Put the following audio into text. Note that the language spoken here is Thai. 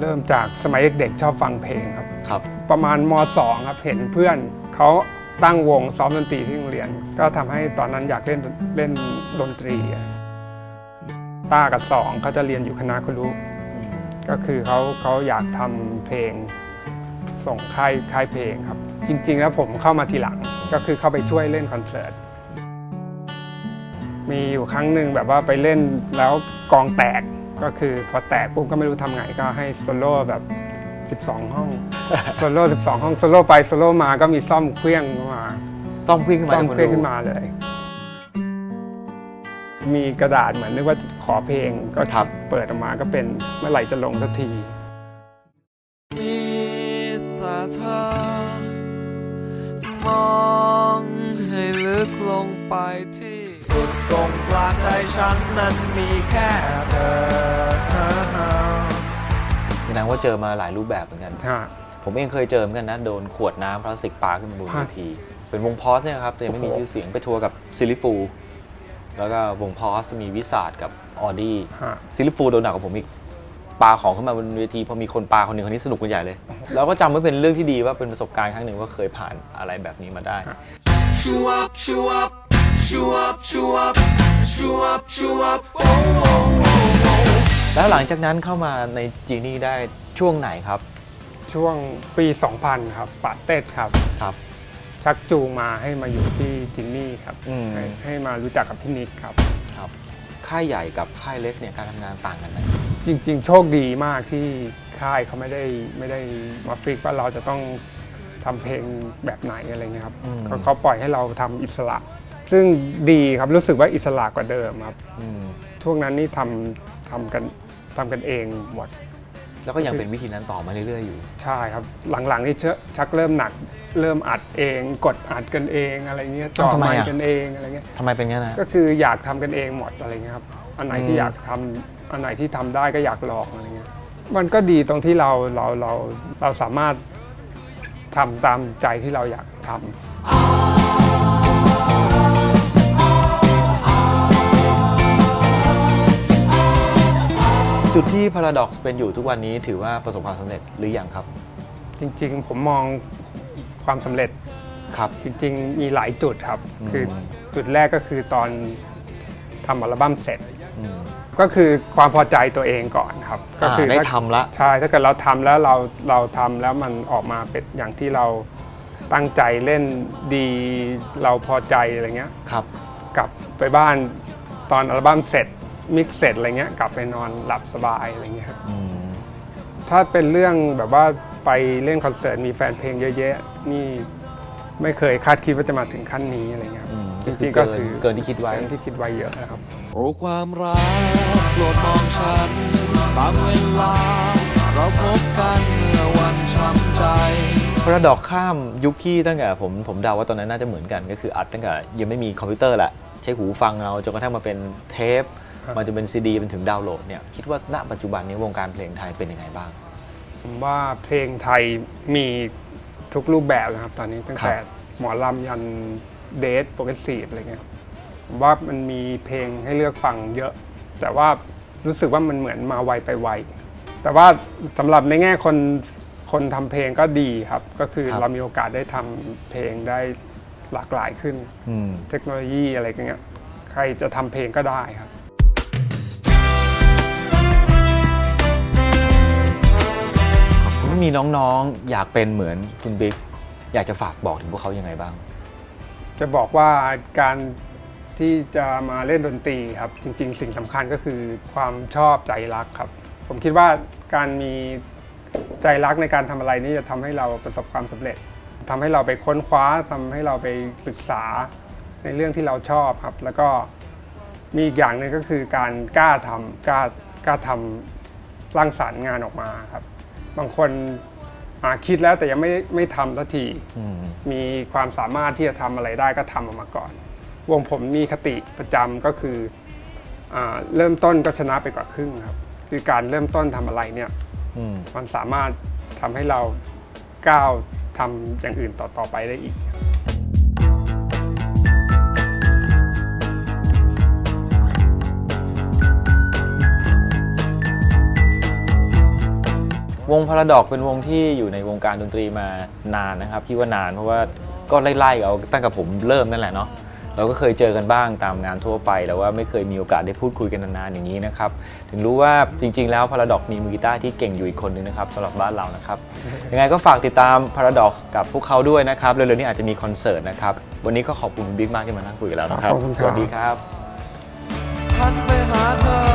เริ่มจากสมัยเด็กๆชอบฟังเพลงครับ ครับ ประมาณม .2 ครับเห็นเพื่อนเขาตั้งวงซ้อมดนตรีที่โรงเรียน ก็ทำให้ตอนนั้นอยากเล่นเล่นดนตรีอะต้ากับสองเขาจะเรียนอยู่คณะครุก็คือเขาเขาอยากทำเพลง ส่งค่ายค่ายเพลงครับ จริง ๆ แล้วผมเข้ามาทีหลังก็คือเข้าไปช่วยเล่นคอนเสิร์ตมีอยู่ครั้งหนึ่งแบบว่าไปเล่นแล้วกองแตกก็คือพอแตกปุ๊บก็ไม่รู้ทำไงก็ให้โซโล่แบบ 12 ห้องโซโล่12 ห้องโซโล่ไปโซโล่มาก็มีซ่อมเครื่องมาซ่อมเครื่องขึ้นมาซ่อมให้เครื่องดูขึ้นมาเลย มีกระดาษเหมือนนึกว่าขอเพลงก็ครับเปิดออกมาก็เป็นเมื่อไหร่จะลงสักทีมีแต่ เธอ มองให้ลึกลงไปที่ สุดตรงกลางใจฉันนั้นมีแค่เธอแสดงว่าเจอมาหลายรูปแบบเหมือนกันถ้าผมเองเคยเจอเหมือนกันนะ โดนขวดน้ำพลาสติกปาขึ้นมาบนฮะเวที เป็นวงพอสเนี่ยครับแต่ยังไม่มีโอ้โห ชื่อเสียงไปทัวร์กับซิลิฟูแล้วก็วงพอสมีวิสาดกับออดี้ฮะ ซิลิฟูโดนหนักกว่าผมอีก ปาของขึ้นมาบนเวทีพอมีคนปาคนหนึ่งคนนี้สนุกกันใหญ่เลย แล้วก็จำไว้เป็นเรื่องที่ดีว่าเป็นประสบการณ์ครั้งหนึ่งว่าเคยผ่านอะไรแบบนี้มาได้ชูอัพชูอัพชูอัพชูอัพชูอัพชูอัพโอ้โอ้โอ้โอ้แล้วหลังจากนั้นเข้ามาในจีนี่ได้ช่วงไหนครับช่วงปี 2000 ครับปาเต็ดครับ ครับ ชักจูงมาให้มาอยู่ที่จินนี่ครับอืม ให้ให้มารู้จักกับพี่นิกครับ ครับ ค่ายใหญ่กับค่ายเล็กเนี่ยการทำงานต่างกันไหมจริง ๆ โชคดีมากที่ค่ายเขาไม่ได้ไม่ได้มาฟิกว่าเราจะต้องทำเพลงแบบไหนอะไรเงี้ยครับอืมเขาเขาปล่อยให้เราทำอิสระ ซึ่งดีครับรู้สึกว่าอิสระกว่าเดิมครับ อืม ช่วงนั้นนี่ทำทำกันทำกันเองหมด แล้วก็ยังเป็นวิธีนั้นต่อมาเรื่อยๆอยู่ ใช่ครับหลังๆนี่เชอะชักเริ่มหนักเริ่มอัดเอง กดอัดกันเองอะไรเงี้ยจ่ออ้าวทำไมไมอะค์กันเองอะไรเงี้ยทำไมเป็นงั้นนะ ก็คืออยากทำกันเองหมดอะไรเงี้ยครับอันไหนอืที่ม อยากทำอันไหนที่ทำได้ก็อยากลองอะไรเงี้ยมันก็ดีตรงที่เราเราเราเราสามารถทำตามใจที่เราอยากทำ จุดที่ Paradox เป็นอยู่ทุกวันนี้ถือว่าประสบความสำเร็จหรือยังครับ จริงๆ ผมมองความสำเร็จครับ จริงๆ มีหลายจุดครับ อืม คือจุดแรกก็คือตอนทำอัลบั้มเสร็จ อืม ก็คือความพอใจตัวเองก่อนครับ ก็อ่าคือได้ถ้าทำละ ใช่ถ้าเกิดเราทำแล้วเราเราทำแล้วมันออกมาเป็นอย่างที่เราตั้งใจเล่นดีเราพอใจอะไรเงี้ย ครับ กลับไปบ้านตอนอัลบั้มเสร็จ มิกซ์เสร็จอะไรเงี้ยกลับไปนอนหลับสบายอะไรเงี้ยครับอืมถ้าเป็นเรื่องแบบว่าไปเล่นคอนเสิร์ตมีแฟนเพลงเยอะแยะนี่ไม่เคยคาดคิดว่าจะมาถึงขั้นนี้อะไรเงี้ยครับอืมจริงๆก็เกินคือเกินที่คิดไว้ เกินที่คิดไว้เยอะนะครับ โอ้ความรักโปรดมองฉัน ตามเวลา เราพบกันเมื่อวันช้ำใจ Paradox ข้ามยุคที่ตั้งแต่ผมผมเดาว่าตอนนั้นน่าจะเหมือนกันก็คืออัดตั้งแต่ยังไม่มีคอมพิวเตอร์แหละ ใช้หูฟังเอาจนกระทั่งมาเป็นเทปครับ มันจะเป็นซีดีเป็นถึงดาวน์โหลดเนี่ยคิดว่าณปัจจุบันนี้วงการเพลงไทยเป็นยังไงบ้าง ผมว่าเพลงไทยมีทุกรูปแบบนะครับ ตอนนี้ตั้งแต่หมอลำยันเดทโปรเกรสซีฟอะไรเงี้ยครับผมว่ามันมีเพลงให้เลือกฟังเยอะ แต่ว่ารู้สึกว่ามันเหมือนมาไวไปไวแต่ว่าสำหรับในแง่คนคนทำเพลงก็ดีครับ ก็คือครับเรามีโอกาสได้ทำเพลงได้หลากหลายขึ้นอืมเทคโนโลยีอะไรอย่างเงี้ยใครจะทำเพลงก็ได้ครับ ถ้ามีน้องๆ อยากเป็นเหมือนคุณบิ๊กอยากจะฝากบอกถึงพวกเขายังไงบ้าง จะบอกว่าการที่จะมาเล่นดนตรีครับ จริง ๆ สิ่งสำคัญก็คือความชอบใจรักครับ ผมคิดว่าการมีใจรักในการทำอะไรนี่จะทำให้เราประสบความสำเร็จทำให้เราไปค้นคว้าทำให้เราไปศึกษาในเรื่องที่เราชอบครับ แล้วก็มีอีกอย่างหนึ่งก็คือการกล้าทำกล้ากล้าทำสร้างสารรค์งานออกมาครับ บางคนอ่าคิดแล้วแต่ยังไม่ไม่ทำสักทีอืมมีความสามารถที่จะทำอะไรได้ก็ทำออกมาก่อน วงผมมีคติประจำก็คืออาเริ่มต้นก็ชนะไปกว่าครึ่งครับ คือการเริ่มต้นทำอะไรเนี่ยอืมมันสามารถทำให้เราก้าวทำอย่างอื่นต่อๆไปได้อีก วงพาราดอกเป็นวงที่อยู่ในวงการดนตรีมานานนะครับคิดว่านานเพราะว่าก็ไล่ๆเอาตั้งแต่ผมเริ่มนั่นแหละเนาะเราก็เคยเจอกันบ้างตามงานทั่วไปแต่ว่าไม่เคยมีโอกาสได้พูดคุยกันนานๆอย่างนี้นะครับถึงรู้ว่าจริง ๆ แล้วพาราดอกมีมือกีตาร์ที่เก่งอยู่อีกคนนึงนะครับสำหรับบ้านเรานะครับยังไงก็ฝากติดตาม Paradox กับพวกเขาด้วยนะครับเร็วๆนี้อาจจะมีคอนเสิร์ตนะครับวันนี้ก็ขอบคุณคุณบิ๊กมากที่มานั่งคุยกับเรานะครับขอบคุณครับสวัสดีครับ